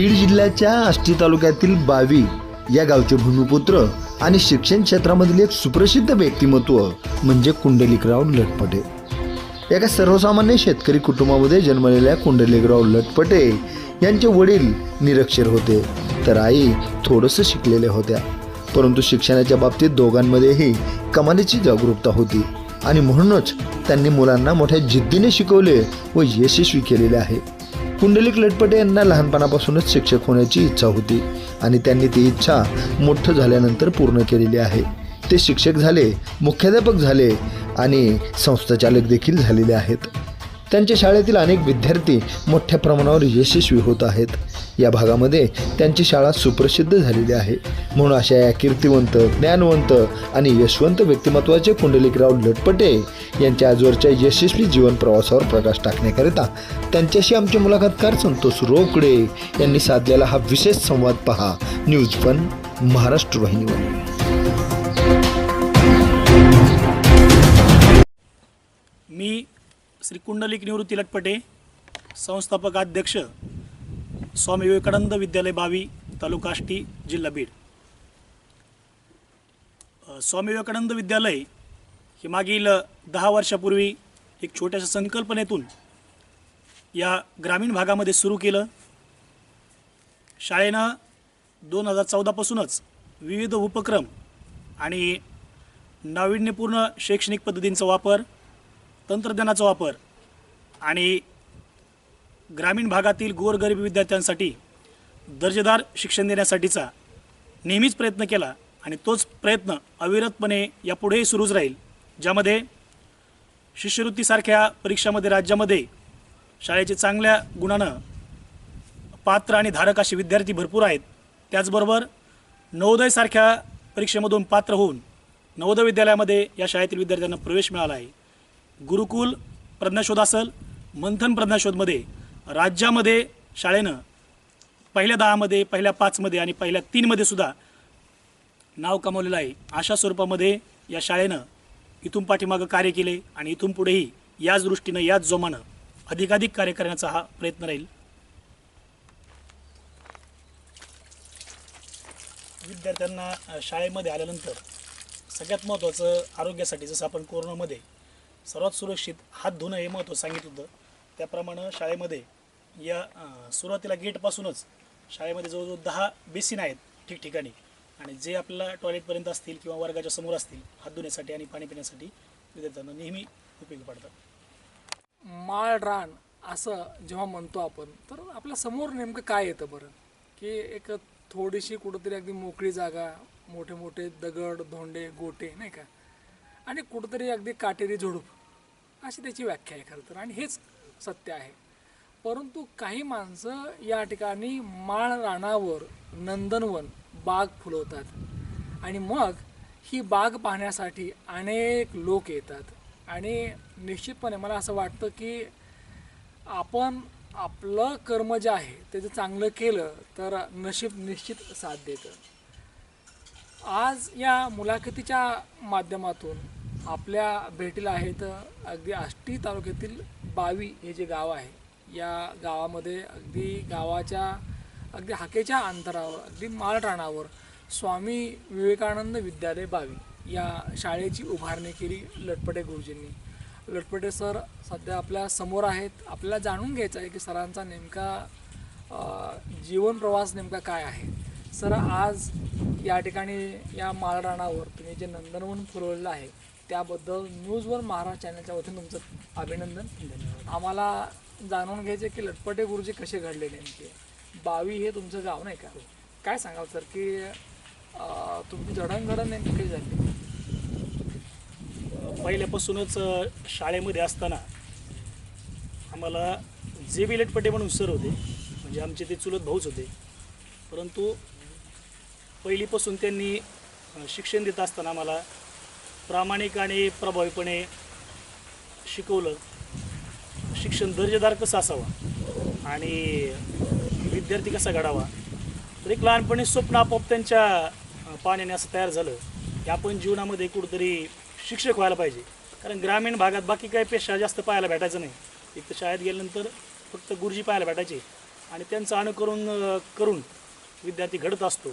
बीड जिल्ह्याच्या आष्टी तालुक्यातील बावी या गावचे भूमिपुत्र आणि शिक्षण क्षेत्रामधील एक सुप्रसिद्ध व्यक्तिमत्व म्हणजे कुंडलिकराव लटपटे. एका सर्वसामान्य शेतकरी कुटुंबामध्ये जन्मलेल्या कुंडलिकराव लटपटे यांचे वडील निरक्षर होते तर आई थोडंसं शिकलेल्या होत्या. परंतु शिक्षणाच्या बाबतीत दोघांमध्येही कमालीची जागरूकता होती आणि म्हणूनच त्यांनी मुलांना मोठ्या जिद्दीने शिकवले व यशस्वी केलेले आहे. कुंडलिक लटपटे यांना लहानपणापासूनच शिक्षक होण्याची इच्छा होती आणि त्यांनी ती इच्छा मोठं झाल्यानंतर पूर्ण केलेली आहे. ते शिक्षक झाले मुख्याध्यापक झाले आणि संस्थाचालक देखील झालेले आहेत. त्यांच्या शाळेतील अनेक विद्यार्थी मोठ्या प्रमाणावर यशस्वी होत आहेत. या भागामध्ये त्यांची शाळा सुप्रसिद्ध झालेली आहे. म्हणून अशा या कीर्तिवंत ज्ञानवंत आणि यशवंत व्यक्तिमत्वाचे कुंडलिकराव लटपटे यांच्या आजवरच्या यशस्वी जीवन प्रवासावर प्रकाश टाकण्याकरिता त्यांच्याशी आमचे मुलाखतकार संतोष रोकडे यांनी साधलेला हा विशेष संवाद पहा. न्यूज वन महाराष्ट्र वाहिनीवर मी श्री कुंडलिक निवृत्ती लटपटे संस्थापक अध्यक्ष स्वामी विवेकानंद विद्यालय बावी तालुका आष्टी जिल्हा बीड. स्वामी विवेकानंद विद्यालय हे मागील दहा वर्षापूर्वी एक छोट्याशा संकल्पनेतून या ग्रामीण भागामध्ये सुरू केलं. शाळेनं दोन हजार चौदापासूनच विविध उपक्रम आणि नाविन्यपूर्ण शैक्षणिक पद्धतींचा वापर तंत्रज्ञानाचा वापर आणि ग्रामीण भागातील गोरगरीब विद्यार्थ्यांसाठी दर्जेदार शिक्षण देण्यासाठीचा नेहमीच प्रयत्न केला आणि तोच प्रयत्न अविरतपणे यापुढेही सुरूच राहील ज्यामध्ये शिष्यवृत्तीसारख्या परीक्षामध्ये राज्यामध्ये शाळेचे चांगल्या गुणानं पात्र आणि धारक असे विद्यार्थी भरपूर आहेत. त्याचबरोबर नवोदयसारख्या परीक्षेमधून पात्र होऊन नवोदय विद्यालयामध्ये या शाळेतील विद्यार्थ्यांना प्रवेश मिळाला आहे. गुरुकुल प्रज्ञाशोध असेल मंथन प्रज्ञाशोधमध्ये राज्यामध्ये शाळेनं पहिल्या दहामध्ये पहिल्या पाचमध्ये आणि पहिल्या तीनमध्ये सुद्धा नाव कमावलेलं आहे. अशा स्वरूपामध्ये या शाळेनं इथून पाठीमागं कार्य केले आणि इथून पुढेही याच दृष्टीनं याच जोमानं अधिकाधिक कार्य करण्याचा हा प्रयत्न राहील. विद्यार्थ्यांना शाळेमध्ये आल्यानंतर सगळ्यात महत्त्वाचं आरोग्यासाठी जसं आपण कोरोनामध्ये सर्वात सुरक्षित हात धुणं हे महत्त्व सांगितलं होतं. त्याप्रमाणे शाळेमध्ये या सुरुवातीला गेटपासूनच शाळेमध्ये जवळजवळ दहा बेसिन आहेत ठिकठिकाणी. आणि जे आपल्याला टॉयलेटपर्यंत असतील किंवा वर्गाच्या समोर असतील हात धुण्यासाठी आणि पाणी पिण्यासाठी विद्यार्थ्यांना नेहमी उपयोगी पडतात. माळ रान असं जेव्हा म्हणतो आपण तर आपल्यासमोर नेमकं काय येतं बरं? की एक थोडीशी कुठंतरी अगदी मोकळी जागा मोठे मोठे दगड धोंडे गोटे नाही का? आणि कुठंतरी अगदी काटेरी झुडूप. अशी त्याची व्याख्या आहे खरं तर. आणि हेच सत्य आहे. परंतु काही माणसं या ठिकाणी माळ रानावर नंदनवन बाग फुलवतात. आणि मग ही बाग पाहण्यासाठी अनेक लोक येतात. आणि निश्चितपणे मला असं वाटतं की आपण आपलं कर्म जे आहे ते जर चांगलं केलं तर नशीब निश्चित साथ देतं. आज या मुलाखतीच्या माध्यमातून आपल्या भेटीला आहेत अगदी आष्टी तालुक्यातील बावी हे जे गाव आहे या गावामध्ये अगदी गावाच्या अगदी हाकेच्या अंतरावर अगदी माळरानावर स्वामी विवेकानंद विद्यालय बावी या शाळेची उभारणी केली लटपटे गुरुजींनी. लटपटे सर सध्या आपल्यासमोर आहेत. आपल्याला जाणून घ्यायचं आहे की सरांचा नेमका जीवन प्रवास नेमका काय आहे. सर आज या ठिकाणी या माळरानावर तुम्ही जे नंदनवन फुलवलेलं आहे त्याबद्दल न्यूजवर महाराष्ट्र चॅनलच्या वतीने तुमचं अभिनंदन. आम्हाला जाणून घ्यायचे की लटपटे गुरुजी कसे घडले नेमके? बावी हे तुमचं गाव नाही का? काय सांगाल सर की अ, तुमची जडणघडण नेमकी कशी झाली? पहिल्यापासूनच अ, शाळेमध्ये असताना आम्हाला जे बी लटपटे म्हणून सर होते म्हणजे आमचे ते चुलत भाऊच होते परंतु पहिलीपासून त्यांनी अ, शिक्षण देत असताना आम्हाला प्रामाणिक आणि प्रभावीपणे शिकवलं. शिक्षण दर्जेदार कसं असावं? आणि विद्यार्थी कसा घडावा? तर एक लहानपणी स्वप्न आपोआप त्यांच्या पाण्याने असं तयार झालं की आपण जीवनामध्ये कुठंतरी शिक्षक व्हायला पाहिजे. कारण ग्रामीण भागात बाकी काही पेशा जास्त पाहायला भेटायचं नाही. एक तर शाळेत गेल्यानंतर फक्त गुरुजी पाहायला भेटायचे. आणि त्यांचं अनुकरण करून विद्यार्थी घडत असतो.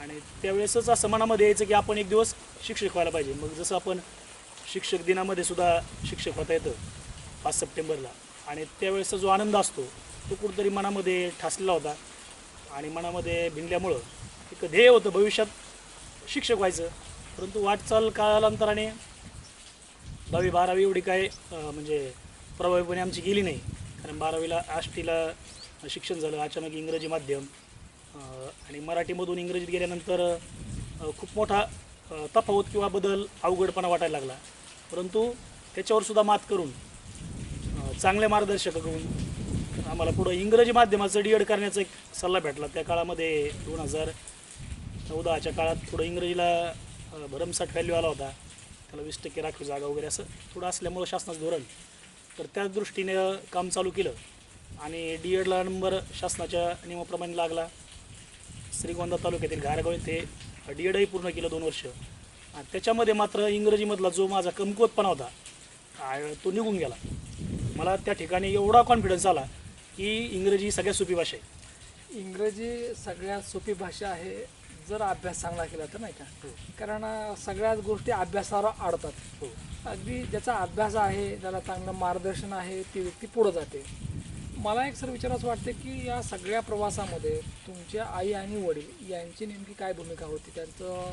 आणि त्यावेळेसच असं मनामध्ये यायचं की आपण एक दिवस शिक्षक व्हायला पाहिजे. मग जसं आपण शिक्षक दिनामध्ये सुद्धा शिक्षक होता येतं पाच सप्टेंबरला. आणि त्यावेळेसचा जो आनंद असतो तो कुठंतरी मनामध्ये ठासलेला होता. आणि मनामध्ये भिनल्यामुळं एक ध्येय होतं भविष्यात शिक्षक व्हायचं. परंतु वाटचाल कालांतराने दहावी बारावी एवढी काय म्हणजे प्रभावीपणे आमची गेली नाही. कारण बारावीला आष्टीला शिक्षण झालं अचानक इंग्रजी माध्यम आणि मराठीमधून इंग्रजीत गेल्यानंतर खूप मोठा तफावत किंवा बदल अवघडपणा वाटायला लागला. परंतु त्याच्यावर सुद्धा मात करून चांगले मार्गदर्शक करून आम्हाला पुढं इंग्रजी माध्यमाचं डी एड करण्याचा एक सल्ला भेटला. त्या काळामध्ये दोन हजार चौदाच्या काळात थोडं इंग्रजीला भरमसाठ व्हॅल्यू आला होता. त्याला वीस टक्के राखीव जागा वगैरे असं थोडं असल्यामुळं शासनाचं धोरण. तर त्याच दृष्टीने काम चालू केलं आणि डी एडला नंबर शासनाच्या नियमाप्रमाणे लागला. श्रीगोंदा तालुक्यातील घारगाव येथे डी एडही पूर्ण केलं दोन वर्ष. आणि त्याच्यामध्ये मात्र इंग्रजीमधला जो माझा कमकुवतपणा होता तो निघून गेला. मला त्या ठिकाणी एवढा कॉन्फिडन्स आला की इंग्रजी ही सगळ्यात सोपी भाषा आहे. इंग्रजी सगळ्यात सोपी भाषा आहे जर अभ्यास चांगला केला तर नाही का? कारण अं, सगळ्याच गोष्टी अभ्यासावर आडतात हो. अगदी ज्याचा अभ्यास आहे ज्याला चांगलं मार्गदर्शन आहे ती व्यक्ती पुढं जाते. मला एक सर विचार असं वाटते की या सगळ्या प्रवासामध्ये तुमच्या आई आणि वडील यांची नेमकी काय भूमिका होती? त्यांचं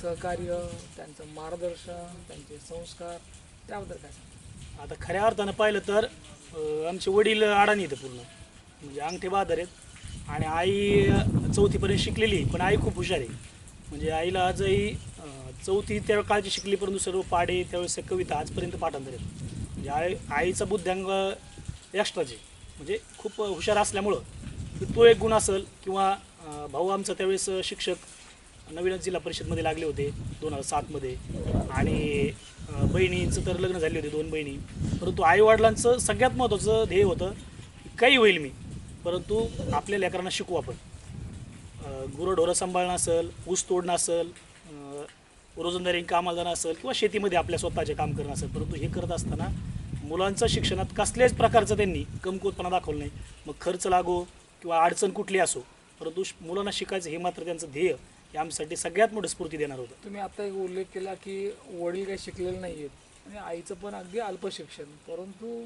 सहकार्य त्यांचं मार्गदर्शन त्यांचे संस्कार त्याबद्दल काय आता खऱ्या अर्थानं पाहिलं तर आमचे वडील अडाणी येतं पूर्ण. म्हणजे अंगठे बहादर आहेत. आणि आई चौथीपर्यंत शिकलेली पण आई खूप हुशार आहे. म्हणजे आईला आजही चौथी त्या काळची शिकली परंतु सर्व पाडे त्यावेळेस कविता आजपर्यंत पाठांतर आहेत. म्हणजे आई आईचा बुद्ध्यांग एक्स्ट्राचे म्हणजे खूप हुशार असल्यामुळं तो एक गुण असेल किंवा भाऊ आमचा त्यावेळेस शिक्षक नवीनच जिल्हा परिषदमध्ये लागले होते दोन हजार सातमध्ये. आणि बहिणींचं तर लग्न झाले होते दोन बहिणी. परंतु आईवडिलांचं सगळ्यात महत्त्वाचं ध्येय होतं काही होईल मी परंतु आपल्या लेकरांना शिकू आपण. गुरंढोरं सांभाळणं असेल ऊस तोडणं असेल रोजंदारी कामाला जाणं असेल किंवा शेतीमध्ये आपल्या स्वतःचे काम करणं असेल परंतु हे करत असताना मुलांचं शिक्षणात कसल्याच प्रकारचं त्यांनी कमकुवतपणा दाखवलं नाही. मग खर्च लागो किंवा अडचण कुठली असो परंतु मुलांना शिकायचं हे मात्र त्यांचं ध्येय. हे आमच्यासाठी सगळ्यात मोठी स्फूर्ती देणार होतं. तुम्ही आता एक उल्लेख केला की वडील काही शिकलेले नाही आहेत आणि आईचं पण अगदी अल्प शिक्षण परंतु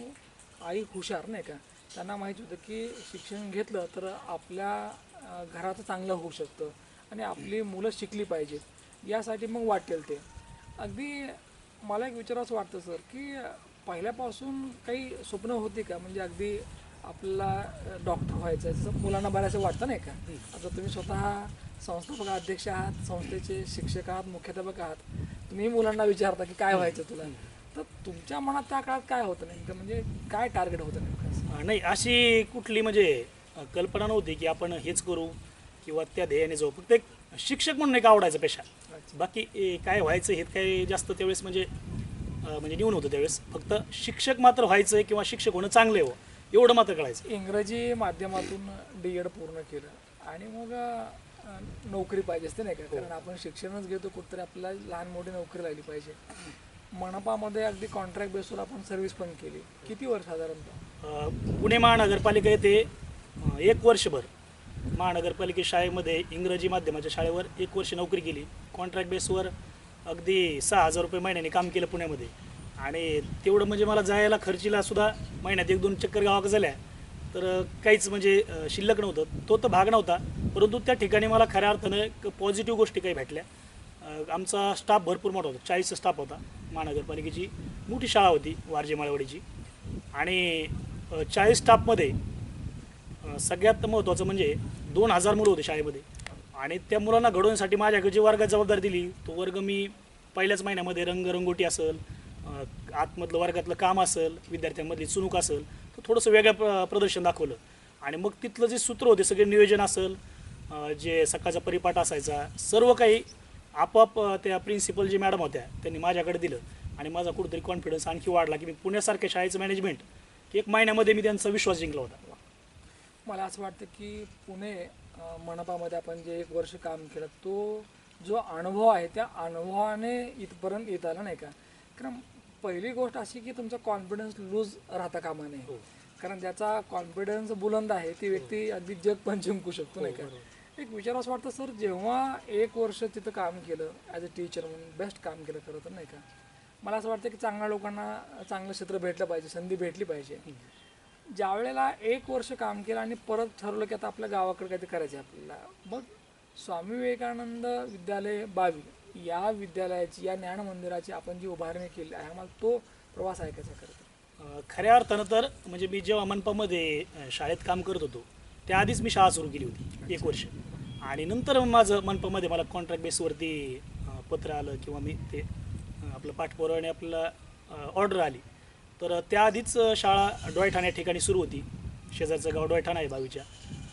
आई हुशार नाही का? त्यांना माहीत होतं की शिक्षण घेतलं तर आपल्या घराचं चांगलं होऊ शकतं आणि आपली मुलं शिकली पाहिजेत. यासाठी मग वाटेल ते. अगदी मला एक विचारावंसं वाटतं सर की पहिल्यापासून काही स्वप्न होती का? म्हणजे अगदी आपल्याला डॉक्टर व्हायचं आहे जसं मुलांना बऱ्याच वाटतं नाही का? आता तुम्ही स्वतः संस्थापक अध्यक्ष आहात संस्थेचे शिक्षक आहात मुख्याध्यापक आहात. तुम्ही मुलांना विचारता की काय व्हायचं तुला? तर तुमच्या मनात त्या काळात काय होतं नेमकं? म्हणजे काय टार्गेट होतं नेमकं नाही अशी कुठली म्हणजे कल्पना नव्हती की आपण हेच करू किंवा त्या ध्येयाने जाऊ. फक्त एक शिक्षक म्हणून एक आवडायचं पेशा. बाकी काय व्हायचं हे काही जास्त त्यावेळेस म्हणजे म्हणजे निवून होतं त्यावेळेस. फक्त शिक्षक मात्र व्हायचं किंवा शिक्षक होणं चांगलं आहे हो. एवढं मात्र कळायचं. इंग्रजी माध्यमातून डी एड पूर्ण केलं. आणि मग नोकरी पाहिजे असते नाही का? कारण आपण शिक्षणच घेतो कुठतरी आपल्याला लहान मोठी नोकरी लागली पाहिजे. मनपामध्ये अगदी कॉन्ट्रॅक्ट बेसवर आपण सर्व्हिस पण केली. किती वर्ष साधारणतः? पुणे महानगरपालिका येथे एक वर्षभर महानगरपालिके शाळेमध्ये इंग्रजी माध्यमाच्या शाळेवर एक वर्ष नोकरी केली. कॉन्ट्रॅक्ट बेसवर अगदी सहा हजार रुपये महिन्याने काम केलं पुण्यामध्ये. आणि तेवढं म्हणजे मला जायला खर्चीला सुद्धा महिन्यात एक दोन चक्कर गावाक झाल्या. तर काहीच म्हणजे शिल्लक नव्हतं. तो तर भाग नव्हता. परंतु त्या ठिकाणी मला खऱ्या अर्थानं पॉझिटिव्ह गोष्टी काही भेटल्या. आमचा स्टाफ भरपूर मोठा होता. चाळीस स्टाफ होता. महानगरपालिकेची मोठी शाळा होती वारजे माळवाडीची. आणि चाळीस स्टाफमध्ये सगळ्यात महत्त्वाचं म्हणजे दोन हजार मुलं होते शाळेमध्ये. आणि त्या मुलांना घडवण्यासाठी माझ्याकडे जी वर्गात जबाबदारी दिली. तो वर्ग मी पहिल्याच महिन्यामध्ये रंगरंगोटी असेल आतमधलं वर्गातलं काम असेल विद्यार्थ्यांमधली चुणूक असेल तर थोडंसं वेगळं प्र प्रदर्शन दाखवलं. आणि मग तिथलं जे सूत्र होते सगळे नियोजन असेल जे सकाळचा परिपाठ असायचा सर्व काही आपोआप त्या प्रिन्सिपल जे मॅडम होत्या त्यांनी माझ्याकडे दिलं. आणि माझा कुठेतरी कॉन्फिडन्स आणखी वाढला की मी पुण्यासारख्या शाळेचं मॅनेजमेंट एक महिन्यामध्ये मी त्यांचा विश्वास जिंकला होता. मला असं वाटतं की पुणे मनपामध्ये आपण जे एक वर्ष काम केलं तो जो अनुभव आहे त्या अनुभवाने इथपर्यंत येत आला नाही का? कारण पहिली गोष्ट अशी की तुमचा कॉन्फिडन्स लूज राहता कामा नये. कारण ज्याचा कॉन्फिडन्स बुलंद आहे ती व्यक्ती अगदी जग पण जिंकू शकतो नाही का? एक विचार असं वाटतं सर जेव्हा एक वर्ष तिथं काम केलं ॲज अ टीचर म्हणून बेस्ट काम केलं खरं तर नाही का? मला असं वाटतं की चांगल्या लोकांना चांगलं क्षेत्र भेटलं पाहिजे संधी भेटली पाहिजे. ज्या वेळेला एक वर्ष काम केलं आणि परत ठरवलं की आता आपल्या गावाकडे काहीतरी करायचं आहे आपल्याला मग स्वामी विवेकानंद विद्यालय बावी या विद्यालयाची या ज्ञान मंदिराची आपण जी उभारणी केली आहे आम्हाला तो प्रवास ऐकायचा खरं खऱ्या अर्थानं तर म्हणजे मी जेव्हा मनपामध्ये शाळेत काम करत होतो त्याआधीच मी शाळा सुरू केली होती एक वर्ष. आणि नंतर माझं मनपामध्ये मला कॉन्ट्रॅक्ट बेसवरती पत्र आलं किंवा मी ते आपलं पाठपुरावा आपल्याला ऑर्डर आली. तर त्याआधीच शाळा डोयठाण या ठिकाणी सुरू होती. शेजारचं गाव डोयठाण आहे बावीच्या.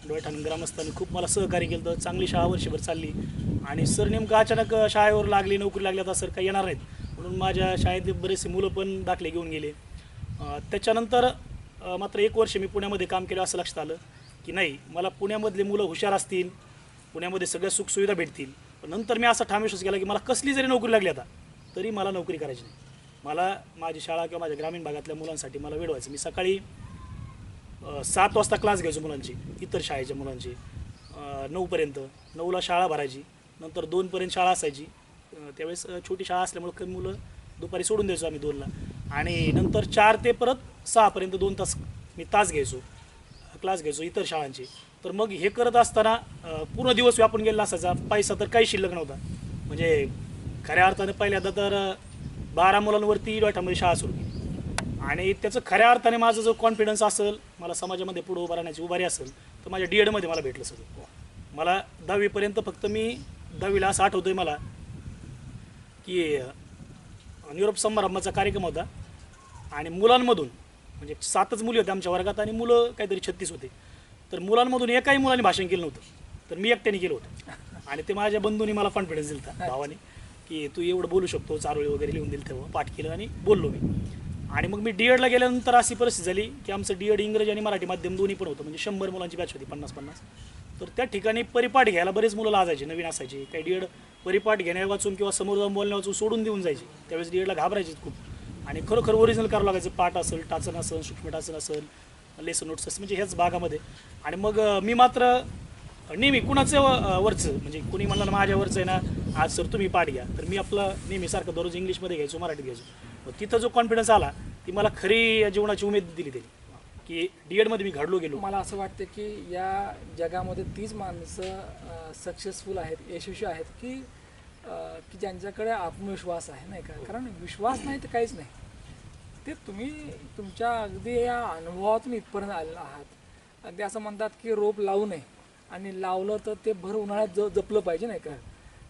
डोयठाण ग्रामस्थांनी खूप मला सहकार्य केलं तर चांगली शाळा वर्षभर चालली. आणि सर नेमकं अचानक शाळेवर लागली नोकरी लागली आता सर काही येणार नाहीत. म्हणून माझ्या शाळेतले बरेचसे मुलं पण दाखले घेऊन गेले. त्याच्यानंतर मात्र एक वर्ष मी पुण्यामध्ये काम केलं असं लक्षात आलं की नाही मला पुण्यामधले मुलं हुशार असतील पुण्यामध्ये सगळ्या सुखसुविधा भेटतील. पण नंतर मी असा ठाम केला की मला कसली जरी नोकरी लागली आता तरी मला नोकरी करायची नाही. मला माझी शाळा किंवा माझ्या ग्रामीण भागातल्या मुलांसाठी मला वेळवायचं मी सकाळी सात वाजता क्लास घ्यायचो मुलांची इतर शाळेच्या मुलांची. नऊपर्यंत नऊला शाळा भरायची नंतर दोनपर्यंत शाळा असायची. त्यावेळेस छोटी शाळा असल्यामुळे कमी मुलं दुपारी सोडून द्यायचो आम्ही दोनला. आणि नंतर चार ते परत सहापर्यंत दोन तास मी तास घ्यायचो. क्लास घ्यायचो इतर शाळांचे. तर मग हे करत असताना पूर्ण दिवस व्यापून गेलेला असायचा. पैसा तर काही शिल्लक नव्हता. म्हणजे खऱ्या अर्थाने पहिल्यांदा तर बारा मुलांवरती डोयठामध्ये शाळा सुरू केली. आणि त्याचं खऱ्या अर्थाने माझा जो कॉन्फिडन्स असेल मला समाजामध्ये पुढे उभं राहण्याची उभारी असेल तर माझ्या डी एडमध्ये मला भेटलं सगळं. मला दहावीपर्यंत फक्त मी दहावीला असं आठवतोय मला की निरोप समारंभाचा कार्यक्रम होता. आणि मुलांमधून म्हणजे सातच मुली होत्या आमच्या वर्गात आणि मुलं काहीतरी छत्तीस होते. तर मुलांमधून एकाही मुलाने भाषण केलं नव्हतं. तर मी एकट्याने केलं होतं. आणि ते माझ्या बंधूंनी मला कॉन्फिडन्स दिला होता भावाने. की तू एवढं बोलू शकतो चारोळी वगैरे लिहून दिलं तेव्हा पाठ केलं आणि बोललो मी. आणि मग मी डी एडला गेल्यानंतर अशी परिस्थिती झाली की आमचं डी एड इंग्रजी आणि मराठी माध्यम दोन्ही पण होतं म्हणजे शंभर मुलांची बॅच होती पन्नास पन्नास. तर त्या ठिकाणी परिपाठ घ्यायला बरेच मुलं लाजायचे नवीन असायचे. काही डी एड परिपाठ घेण्या वाचून किंवा समोर जाऊन बोलण्या वाचून सोडून देऊन जायचे. त्यावेळेस डी एडला घाबरायचे खूप. आणि खरोखर ओरिजिनल करावं लागायचं पाठ असेल टाचन असेल सूक्ष्म टाचन असेल लेसन नोट्स असेल म्हणजे ह्याच भागामध्ये. आणि मग मी मात्र नेहमी कुणाचं वरचं? म्हणजे कुणी म्हणलं ना आहे ना आज सर तुम्ही पाठ घ्या. तर मी आपलं नेहमीसारखं दररोज इंग्लिशमध्ये घ्यायचो मराठीत घ्यायचो. मग तिथं जो कॉन्फिडन्स आला ती मला खरी जीवनाची उमेद दिली त्यांनी. की डी एडमध्ये मी घडलो गेलो. मला असं वाटतं की या जगामध्ये तीच माणसं सक्सेसफुल आहेत यशस्वी आहेत की की ज्यांच्याकडे आत्मविश्वास आहे नाही का? कारण विश्वास नाही तर काहीच नाही. ते तुम्ही तुमच्या अगदी या अनुभवातून इथपर्यंत आलेला आहात. अगदी असं म्हणतात की रोप लावू नये. आणि लावलं तर ते भर उन्हाळ्यात ज जपलं पाहिजे नाही का?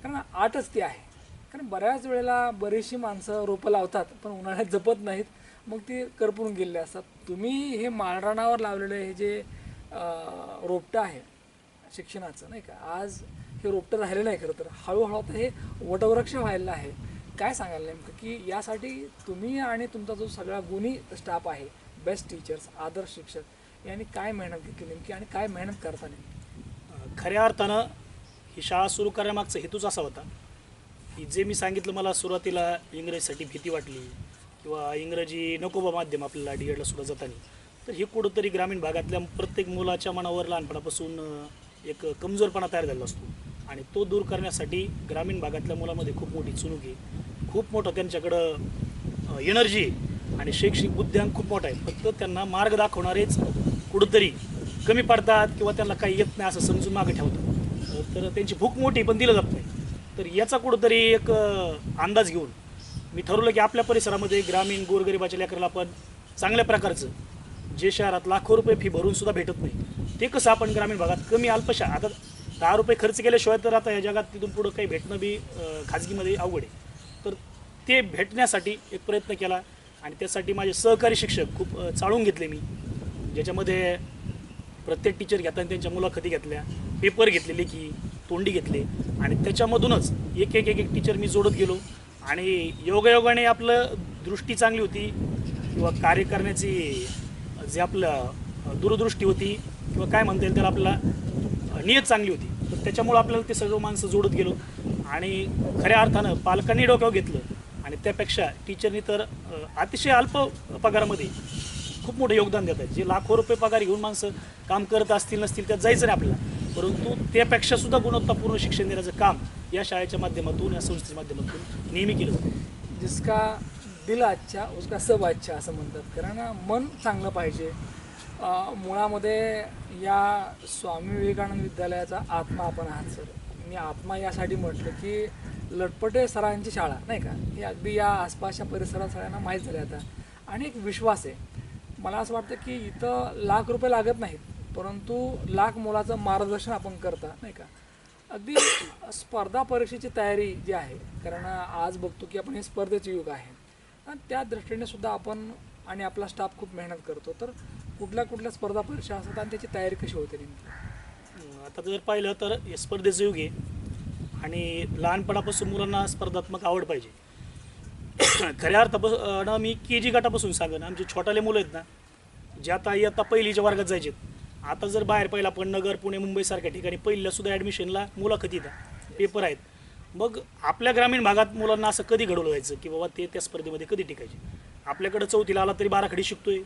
कारण आटच ती आहे. कारण बऱ्याच वेळेला बरीचशी माणसं रोपं लावतात पण उन्हाळ्यात जपत नाहीत. मग ती करपून गेलेले असतात. तुम्ही हे माळरानावर लावलेलं हे जे रोपटं आहे शिक्षणाचं नाही का? आज हे रोपटं राहिलं नाही खरं तर. हळूहळू आता हे वटवृक्ष व्हायला आहे. काय सांगायला नेमकं? की यासाठी तुम्ही आणि तुमचा जो सगळा गुणी स्टाफ आहे बेस्ट टीचर्स आदर्श शिक्षक यांनी काय मेहनत घेतली नेमकी आणि काय मेहनत करता नेमकी खऱ्या अर्थानं ही शाळा सुरू करण्यामागचा हेतूच असा होता की जे मी सांगितलं मला सुरुवातीला इंग्रजीसाठी भीती वाटली किंवा इंग्रजी नको बा माध्यम आपल्याला डी एडला सुद्धा जाताना तर हे कुठंतरी ग्रामीण भागातल्या प्रत्येक मुलाच्या मनावर लहानपणापासून एक कमजोरपणा तयार झालेला असतो. आणि तो दूर करण्यासाठी ग्रामीण भागातल्या मुलामध्ये खूप मोठी चुणूक आहे. खूप मोठं त्यांच्याकडं एनर्जी आणि शैक्षणिक बुद्ध्यांक खूप मोठा आहे. फक्त त्यांना मार्ग दाखवणारेच कुठंतरी कमी पडतात किंवा त्यांना काही येत नाही असं समजून मागे ठेवतात. तर त्यांची भूक मोठी पण दिलं जात नाही. तर याचा कुठंतरी एक अंदाज घेऊन मी ठरवलं की आपल्या परिसरामध्ये ग्रामीण गोरगरिबाच्या लेकराला आपण चांगल्या प्रकारचं जे शहरात लाखो रुपये फी भरून सुद्धा भेटत नाही ते कसं आपण ग्रामीण भागात कमी अल्पशा आता दहा रुपये खर्च केल्याशिवाय तर आता या जगात तिथून पुढं काही भेटणं बी खाजगीमध्ये अवघड आहे. तर ते भेटण्यासाठी एक प्रयत्न केला आणि त्यासाठी माझे सहकारी शिक्षक खूप चाळून घेतले मी. ज्याच्यामध्ये प्रत्येक टीचर घेताना त्यांच्या मुलाखती घेतल्या पेपर घेतले की तोंडी घेतले. आणि त्याच्यामधूनच एक एक एक एक टीचर मी जोडत गेलो. आणि योगायोगाने आपलं दृष्टी चांगली होती किंवा कार्य करण्याची जे आपलं दूरदृष्टी होती किंवा काय म्हणता येईल त्याला आपला नियत चांगली होती. तर त्याच्यामुळं आपल्याला ते सर्व माणसं जोडत गेलो. आणि खऱ्या अर्थानं पालकांनी डोक्यावर घेतलं. आणि त्यापेक्षा टीचरनी तर अतिशय अल्प पगारामध्ये खूप मोठं योगदान देत आहेत. जे लाखो रुपये पगार घेऊन माणसं काम करत असतील नसतील त्यात जायचं नाही आपल्याला. परंतु त्यापेक्षा सुद्धा गुणवत्तापूर्ण शिक्षण देण्याचं काम या शाळेच्या माध्यमातून या संस्थेच्या माध्यमातून नेहमी केलं जातं. जिसका दिल आजच्या उसका सब आजच्या असं म्हणतात. कारण मन चांगलं पाहिजे. मुळामध्ये या स्वामी विवेकानंद विद्यालयाचा आत्मा आपण आहात सर. मी आत्मा यासाठी म्हटलं की लटपटे सरांची शाळा नाही का? ही अगदी या आसपासच्या परिसरात सगळ्यांना माहीत झाली आता. आणि एक विश्वास आहे. मला असं वाटतं की इथं लाख रुपये लागत नाहीत परंतु लाख मुलाचं मार्गदर्शन आपण करता नाही का? अगदी स्पर्धा परीक्षेची तयारी जी आहे कारण आज बघतो की आपण हे स्पर्धेचे युग आहे. आणि त्या दृष्टीने सुद्धा आपण आणि आपला स्टाफ खूप मेहनत करतो. तर कुठल्या कुठल्या स्पर्धा परीक्षा असतात आणि त्याची तयारी कशी होते नेमकी? आता जर पाहिलं तर हे स्पर्धेचं युग आहे आणि लहानपणापासून मुलांना स्पर्धात्मक आवड पाहिजे. खऱ्या अर्थानं मी के जी गटापासून सांगेन. आमचे छोटाले मुलं आहेत ना जे आता इयत्ता पहिलीच्या वर्गात जायचे आता जर बाहेर पहिला आपण नगर पुणे मुंबईसारख्या ठिकाणी पहिल्यासुद्धा ॲडमिशनला मुलाखती येतात पेपर आहेत. मग आपल्या ग्रामीण भागात मुलांना असं कधी घडवलं जायचं की बाबा ते त्या स्पर्धेमध्ये कधी टिकायचे? आपल्याकडं चौथीला आला तरी बाराखडी शिकतोय.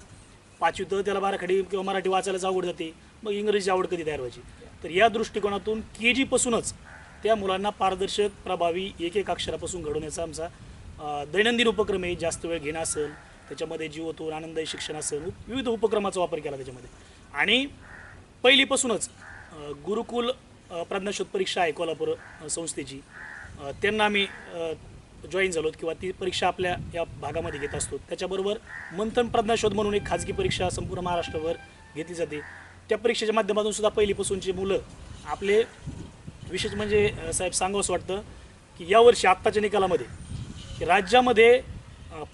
पाचवीत तर त्याला बाराखडी किंवा मराठी वाचायलाच आवड जाते. मग इंग्रजीची आवड कधी तयार व्हायची? तर या दृष्टिकोनातून के जीपासूनच त्या मुलांना पारदर्शक प्रभावी एक एक अक्षरापासून घडवण्याचा आमचा दैनंदिन उपक्रमे जास्त वेळ घेणं असेल त्याच्यामध्ये जीवतून आनंदायी शिक्षण असेल विविध उपक्रमाचा वापर केला त्याच्यामध्ये. आणि पहिलीपासूनच गुरुकुल प्रज्ञाशोध परीक्षा आहे कोल्हापूर संस्थेची. त्यांना आम्ही जॉईन झालो किंवा ती परीक्षा आपल्या या भागामध्ये घेत असतो. त्याच्याबरोबर मंथन प्रज्ञाशोध म्हणून एक खाजगी परीक्षा संपूर्ण महाराष्ट्रभर घेतली जाते. त्या परीक्षेच्या माध्यमातून सुद्धा पहिलीपासूनची मुलं आपले विशेष म्हणजे साहेब सांगावंसं वाटतं की यावर्षी आत्ताच्या निकालामध्ये राज्यामध्ये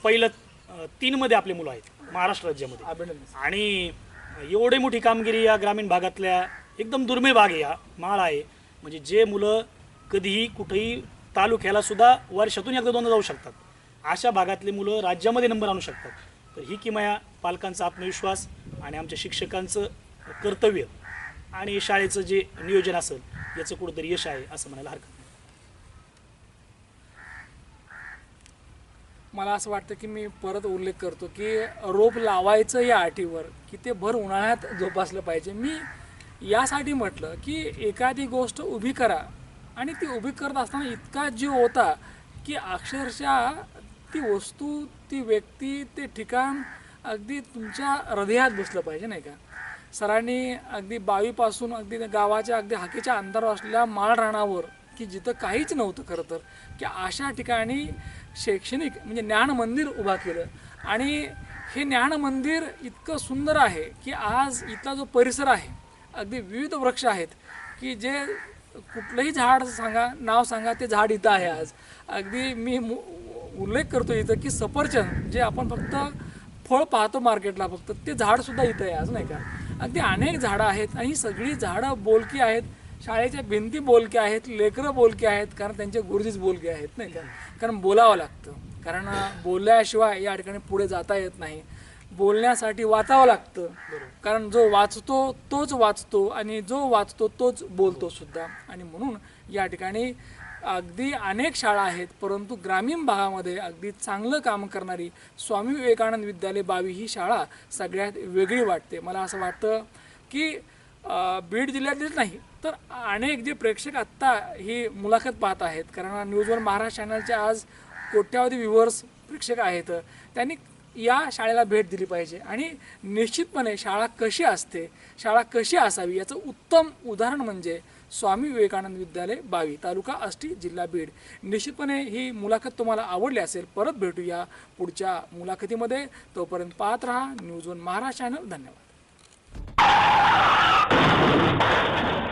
पहिलं तीनमध्ये आपले मुलं आहेत महाराष्ट्र राज्यामध्ये. अभिनंदन. आणि एवढी मोठी कामगिरी या ग्रामीण भागातल्या एकदम दुर्मिळ भाग आहे हा माळ आहे. म्हणजे जे मुलं कधीही कुठेही तालुक्याला सुद्धा वर्षातून एकदा दोनदा जाऊ शकतात. अशा भागातले मुलं राज्यामध्ये नंबर आणू शकतात. तर ही किमया पालकांचा आत्मविश्वास आणि आमच्या शिक्षकांचं कर्तव्य आणि शाळेचं जे नियोजन असेल याचं कुठंतरी यश आहे असं म्हणायला हरकत नाही मला असं वाटतं की मी परत उल्लेख करतो की रोप लावायचं या आठीवर की ते भर उन्हाळ्यात जोपासलं पाहिजे. मी यासाठी म्हटलं की एखादी गोष्ट उभी करा आणि ती उभी करत असताना इतका जीव होता की अक्षरशः ती वस्तू ती व्यक्ती ते ठिकाण अगदी तुमच्या हृदयात बसलं पाहिजे नाही का? सरांनी अगदी बावीपासून अगदी गावाच्या अगदी हाकेच्या अंतरावर असलेल्या माळ रानावर की जिथं काहीच नव्हतं खरं तर की अशा ठिकाणी शैक्षणिक म्हणजे ज्ञान मंदिर उभा केलं. आणि हे ज्ञान मंदिर इतकं सुंदर आहे की आज इथला जो परिसर आहे अगदी विविध वृक्ष आहेत की जे कुठलंही झाड सांगा नाव सांगा ते झाड इथं आहे आज. अगदी मी मु- उल्लेख करतो इथं की सफरचंद जे आपण फक्त फळ पाहतो मार्केटला फक्त ते झाडसुद्धा इथं आहे आज नाही का? अगदी अनेक झाडं आहेत आणि ही सगळी झाडं बोलकी आहेत. शाळेच्या भिंती बोलक्या आहेत लेकरं बोलके आहेत कारण त्यांचे गुरुजीच बोलके आहेत नाही का? कारण बोलावं लागतं. कारण बोलल्याशिवाय या ठिकाणी पुढे जाता येत नाही. बोलण्यासाठी वाचावं लागतं. कारण जो वाचतो तोच वाचतो आणि जो वाचतो तोच बोलतो सुद्धा. आणि म्हणून या ठिकाणी अगदी अनेक शाळा आहेत परंतु ग्रामीण भागामध्ये अगदी चांगलं काम करणारी स्वामी विवेकानंद विद्यालय बावी ही शाळा सगळ्यात वेगळी वाटते. मला असं वाटतं की बीड जिल्ह्यातलीच नाही तर अनेक जे प्रेक्षक आत्ता ही मुलाखत पाहत आहेत कारण न्यूज वन महाराष्ट्र चॅनलचे आज कोट्यावधी व्ह्युअर्स प्रेक्षक आहेत त्यांनी या शाळेला भेट दिली पाहिजे. आणि निश्चितपणे शाळा कशी असते शाळा कशी असावी याचं उत्तम उदाहरण म्हणजे स्वामी विवेकानंद विद्यालय बावी तालुका आष्टी जिल्हा बीड. निश्चितपणे ही मुलाखत तुम्हाला आवडली असेल परत भेटूया पुढच्या मुलाखतीमध्ये. तोपर्यंत पाहत राहा न्यूज वन महाराष्ट्र चॅनल धन्यवाद. あっ!